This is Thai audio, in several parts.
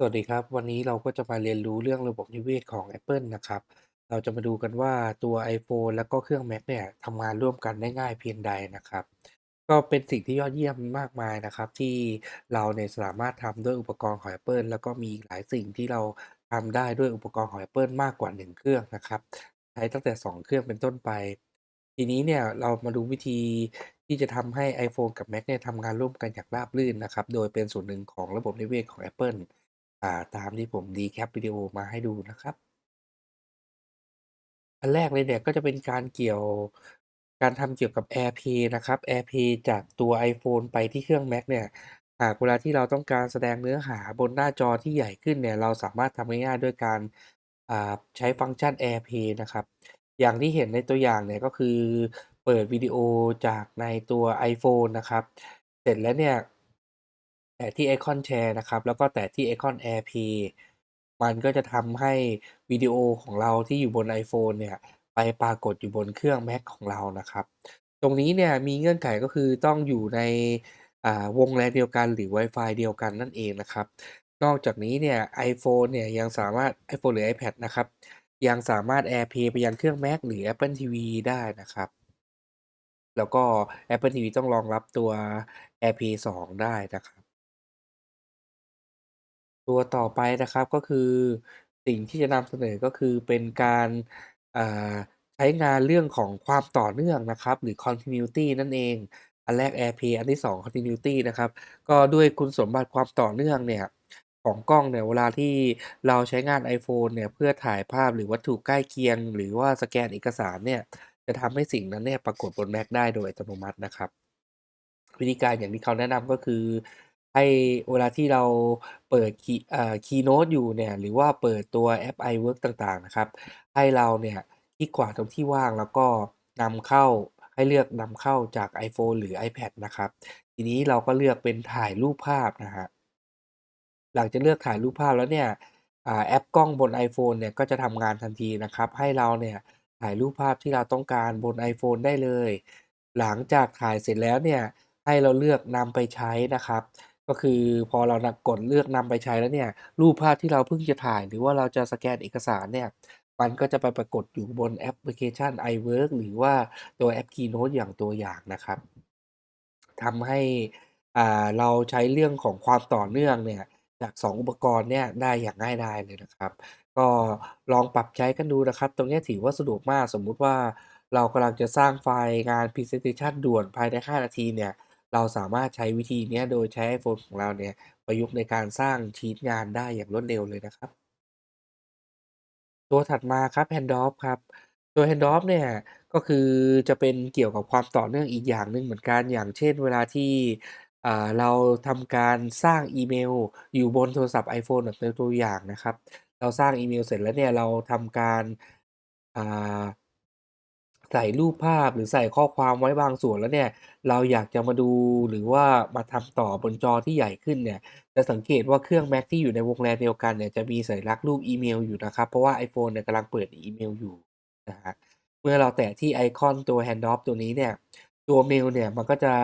สวัสดีครับ วันนี้เราก็จะมาเรียนรู้เรื่องระบบนิเวศของแอปเปิลนะครับ เราจะมาดูกันว่าตัว iPhone แล้วก็เครื่อง Mac เนี่ยทำงานร่วมกันได้ง่ายเพียงใดนะครับ ก็เป็นสิ่งที่ยอดเยี่ยมมากมายนะครับ ที่เราเนี่ยสามารถทำด้วยอุปกรณ์ของ Apple แล้วก็มีอีกหลายสิ่งที่เราทำได้ด้วยอุปกรณ์ของ Apple มากกว่า 1 เครื่องนะครับใช้ตั้งแต่ 2 เครื่องเป็นต้นไป ทีนี้เนี่ยเรามาดูวิธีที่จะทำให้ iPhone กับ Mac เนี่ยทำงานร่วมกันอย่างราบรื่นนะครับโดยเป็นส่วนหนึ่งของระบบนิเวศของ Apple อ่า ตามที่ผม recap วิดีโอมาให้ดูนะครับ อันแรกเลยเนี่ย ก็จะเป็นการเกี่ยว การทำเกี่ยวกับ AirPlay นะครับ AirPlay จากตัว iPhone ไปที่เครื่อง Mac เนี่ย หากเวลาที่เราต้องการแสดงเนื้อหาบนหน้าจอที่ใหญ่ขึ้นเนี่ย เราสามารถทำง่ายๆด้วยการ อ่า ใช้ฟังก์ชัน AirPlay นะครับ อย่างที่เห็นในตัวอย่างเนี่ย ก็คือเปิดวิดีโอจากในตัว iPhone นะครับ เสร็จแล้วเนี่ย แตะที่ไอคอนแชร์นะครับ แล้วก็แตะที่ไอคอน AirPlay มันก็จะทำให้วิดีโอของเราที่อยู่บน iPhone เนี่ย ไปปรากฏอยู่บนเครื่อง Mac ของเรานะครับ ตรงนี้เนี่ยมีเงื่อนไขก็คือต้องอยู่ในวง LAN เดียวกันหรือไวฟายเดียวกันนั่นเองนะครับ นอกจากนี้เนี่ย iPhone เนี่ยยังสามารถ iPhone หรือ iPad นะครับ ยังสามารถ AirPlay ไปยังเครื่อง Mac หรือ Apple TV ได้นะครับ แล้วก็ Apple TV ต้องรองรับตัว AirPlay 2 ได้นะครับ ตัวต่อไปนะครับ ก็คือสิ่งที่จะนำเสนอก็คือเป็นการอ่าใช้งานเรื่องของความต่อเนื่องนะครับ หรือ Continuity นั่นเอง อันแรก AirPlay อันที่ 2 Continuity นะครับ ก็ด้วยคุณสมบัติความต่อเนื่องเนี่ย ของกล้องเนี่ย เวลาที่เราใช้งาน iPhone เนี่ย เพื่อถ่ายภาพหรือวัตถุใกล้เคียง หรือว่าสแกนเอกสารเนี่ย จะทำให้สิ่งนั้นเนี่ยปรากฏบน Mac ได้โดยอัตโนมัตินะครับ วิธีการอย่างที่เขาแนะนำก็คือ ให้เวลาที่เราเปิดคีย์อ่า Keynote อยู่เนี่ย หรือว่าเปิดตัวแอป iWork ต่าง ๆ นะครับ ให้เราเนี่ยคลิกขวาตรงที่ว่าง แล้วก็นำเข้า ให้เลือกนำเข้าจาก iPhone หรือ iPad นะครับ ทีนี้เราก็เลือกเป็นถ่ายรูปภาพนะครับ หลังจากเลือกถ่ายรูปภาพแล้วเนี่ย อ่า แอปกล้องบน iPhone เนี่ย ก็จะทำงานทันทีนะครับ ให้เราเนี่ยถ่ายรูปภาพที่เราต้องการบน iPhone ได้เลย หลังจากถ่ายเสร็จแล้วเนี่ย ให้เราเลือกนำไปใช้นะครับ ก็คือพอเรานกดเลือกนำไปใช้แล้วเนี่ย รูปภาพที่เราเพิ่งจะถ่าย หรือว่าเราจะสแกนเอกสารเนี่ย มันก็จะไปปรากฏอยู่บนแอปพลิเคชัน iWork หรือว่าตัวแอป Keynote อย่างตัวอย่างนะครับทำให้อ่าเราใช้เรื่องของความต่อเนื่องเนี่ยจาก 2 อุปกรณ์เนี่ยได้อย่างง่ายดายเลยนะครับ ก็ลองปรับใช้กันดูนะครับ ตรงนี้ถือว่าสะดวกมากสมมุติว่าเรากำลังจะสร้างไฟล์งาน Presentation ด่วนภายใน 5 นาทีเนี่ย เราสามารถใช้วิธีนี้โดยใช้ iPhone ของเราเนี่ยประยุกต์ในการสร้างชีตงานได้อย่างรวดเร็วเลยนะครับ ตัวถัดมาครับ Handoff ครับตัว Handoff เนี่ยก็คือจะเป็นเกี่ยวกับความต่อเนื่องอีกอย่างหนึ่งเหมือนกันอย่างเช่นเวลาที่เราทำการสร้างอีเมลอยู่บนโทรศัพท์ iPhone แบบเป็นตัวอย่างนะครับ เราสร้างอีเมลเสร็จแล้วเนี่ยเราทำการ ใส่รูปภาพหรือใส่ข้อความไว้บางส่วนแล้วเนี่ย เราอยากจะมาดูหรือว่ามาทำต่อบนจอที่ใหญ่ขึ้นเนี่ย จะสังเกตว่าเครื่อง Mac ที่อยู่ในวง LAN เดียวกันเนี่ยจะมีสัญลักษณ์รูปอีเมลอยู่นะครับ เพราะว่า iPhone เนี่ยกำลังเปิดอีเมลอยู่นะครับเมื่อเราแตะที่ไอคอนตัว Handoff ตัวนี้เนี่ย ตัวเมลเนี่ยมันก็จะ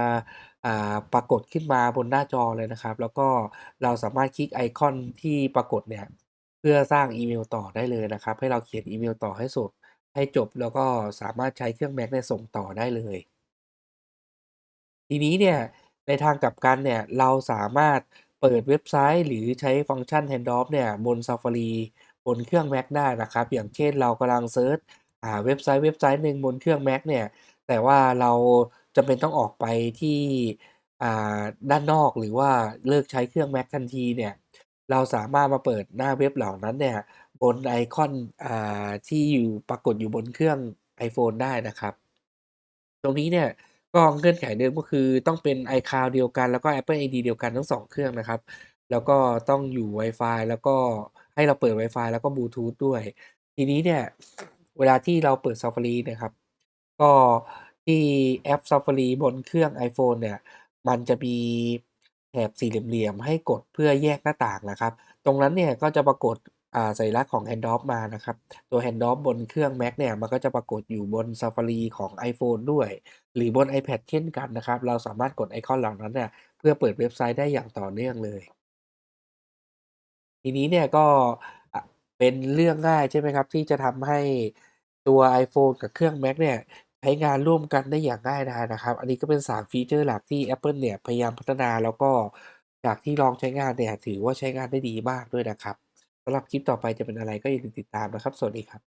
อ่าปรากฏขึ้นมาบนหน้าจอเลยนะครับ แล้วก็เราสามารถคลิกไอคอนที่ปรากฏเนี่ยเพื่อสร้างอีเมลต่อได้เลยนะครับ ให้เราเขียนอีเมลต่อให้สุด ให้จบแล้วก็สามารถใช้เครื่อง Mac เนี่ยส่งต่อได้เลย ทีนี้เนี่ยในทางกลับกันเนี่ยเราสามารถเปิดเว็บไซต์ หรือใช้ฟังก์ชัน Handoff เนี่ยบน Safari บนเครื่อง Mac ได้นะครับ อย่างเช่นเรากำลังเซิร์ชหาเว็บไซต์เว็บไซต์หนึ่งบนเครื่อง Mac เนี่ยแต่ว่าเราจำเป็นต้องออกไปที่ด้านนอกหรือว่าเลิกใช้เครื่อง Mac ทันทีเนี่ยเราสามารถมาเปิดหน้าเว็บเหล่านั้นเนี่ย บนไอคอนอที่อยู่ปรากฏอยู่บนเครื่อง iPhone ได้นะครับ ตรงนี้เนี่ยก็เงื่อนไขเดิมก็คือต้องเป็น iCloud เดียวกันแล้วก็ Apple ID เดียวกันทั้ง 2 เครื่องนะครับ แล้วก็ต้องอยู่ไวฟายแล้วก็ให้เราเปิดไวฟายแล้วก็บลูทูธด้วย ทีนี้เนี่ยเวลาที่เราเปิด Safari นี่ยครับ ก็ที่แอป Safari บนเครื่อง iPhone เนี่ย มันจะมีแถบสี่เหลี่ยมๆให้กดเพื่อแยกหน้าต่างนะครับ ตรงนั้นเนี่ยก็จะปรากฏ สัญลักษณ์ของ Handoff มานะครับ ตัว Handoff บนเครื่อง Mac เนี่ย มันก็จะปรากฏอยู่บน Safari ของ iPhone ด้วย หรือบน iPad เช่นกันนะครับ เราสามารถกดไอคอนเหล่านั้นเนี่ย เพื่อเปิดเว็บไซต์ได้อย่างต่อเนื่องเลย ทีนี้เนี่ยก็เป็นเรื่องง่ายใช่ไหมครับ ที่จะทำให้ตัว iPhone กับเครื่อง Mac เนี่ยใช้งานร่วมกันได้อย่างง่ายดายนะครับ อันนี้ก็เป็น 3 ฟีเชอร์หลักที่ Apple เนี่ยพยายามพัฒนาแล้วก็จากที่ลองใช้งานเนี่ยถือว่าใช้งานได้ดีมากด้วยนะครับ สำหรับคลิปต่อไปจะเป็นอะไรก็อย่าลืมติดตามนะครับ สวัสดีครับ